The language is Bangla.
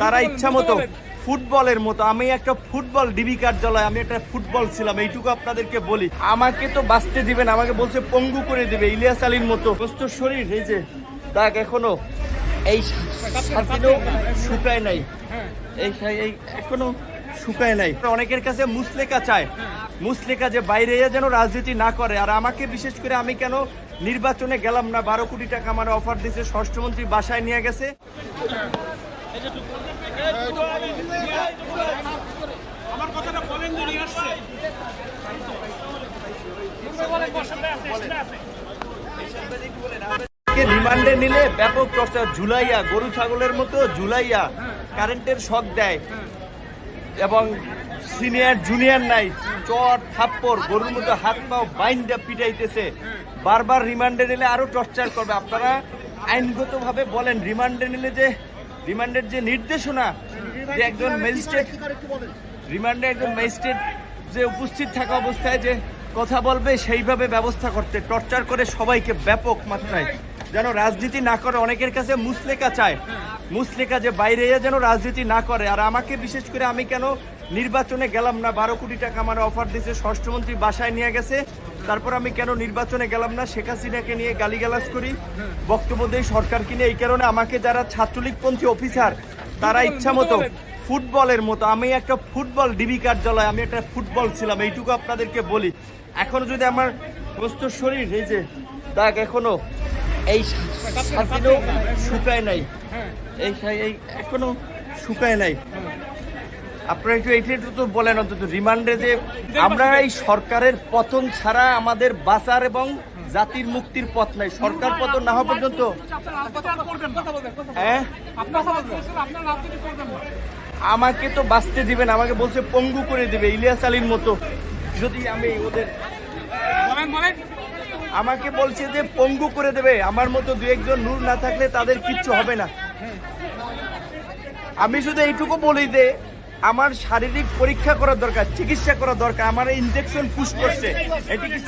তারা ইচ্ছা মতো ফুটবলের মতো। আমি একটা ফুটবল ডিবি কার্যালয় আমি একটা ফুটবল ছিলাম, এইটুকু আপনাদেরকে বলি। আমাকে তো বাঁচতে দিবেন আমাকে বলছে পঙ্গু করে দিবে, ইলিয়াস আলীর মতো। সুস্থ শরীর, এই যে, দাগ এখনও এই শুকায় নাই। এই এই এখনও শুকায় নাই। অনেকের কাছে মুসলেকা চায়। মুসলেকা যে বাইরে যেন রাজনীতি না করে। আর আমাকে বিশেষ করে আমি কেন নির্বাচনে গেলাম না? বারো কোটি টাকা আমার অফার দিয়েছে ষষ্ঠমন্ত্রী বাসায় নিয়ে গেছে। রিমান্ডে নিলে ব্যাপক চর্চা, ঝুলাইয়া, গরু ছাগলের মতো ঝুলাইয়া কারেন্টের শক দেয় এবং সিনিয়র, জুনিয়র নাই চট থাপ্পড়, গরুর মতো হাত পাও বাইন্দা পিটাইতেছে। বারবার রিমান্ডে নিলে আরও টর্চার করবে। আপনারা আইনগতভাবে বলেন, রিমান্ডে নিলে যে রিমান্ডের যে নির্দেশনা যে একজন ম্যাজিস্ট্রেট রিমান্ডে একজন ম্যাজিস্ট্রেট যে উপস্থিত থাকা অবস্থায় যে কথা বলবে, সেইভাবে ব্যবস্থা করতে, টর্চার করে সবাইকে ব্যাপক মাত্রায় যেন রাজনীতি না করে অনেকের কাছে মুসলেকা চায়। মুসলেকা যে বাইরে যেন রাজনীতি না করে। আর আমাকে বিশেষ করে আমি কেন নির্বাচনে গেলাম না? বারো কোটি টাকা আমার অফার দিয়েছে ষষ্ঠমন্ত্রী বাসায় নিয়ে গেছে। তারপর আমি কেন নির্বাচনে গেলাম না? শেখ হাসিনাকে নিয়ে গালিগালাজ করি। বক্তব্য দেই সরকারকে নিয়ে এই কারণে আমাকে যারা ছাত্রলীগপন্থী অফিসার তারা ইচ্ছা মতো ফুটবলের মতো, আমি একটা ফুটবল ডিবি কার্যালয়, আমি একটা ফুটবল ছিলাম, এইটুকু আপনাদেরকে বলি। এখনও যদি আমার প্রস্ত শরীর, এই যে দাগ এখনও এই সাথীও শুকায় নাই। এই এই এখনও শুকায় নাই। আপনারা একটু এইটা একটু তো বলেন অন্তত রিমান্ডে যে আমরা এই সরকারের পতন ছাড়া আমাদের বাঁচার এবং জাতির মুক্তির পথ নাই। সরকার পতন না হওয়া পর্যন্ত হ্যাঁ? আমাকে তো বাঁচতে দিবেন, আমাকে বলছে পঙ্গু করে দিবে, ইলিয়াস আলীর মতো। যদি আমি ওদের আমাকে বলছে যে পঙ্গু করে দেবে। আমার মতো দু একজন নূর না থাকলে তাদের কিচ্ছু হবে না। আমি শুধু এইটুকু বলি যে, আমার শারীরিক পরীক্ষা করার দরকার, চিকিৎসা করা দরকার, আমার ইনজেকশন পুশ করছে। এটি কি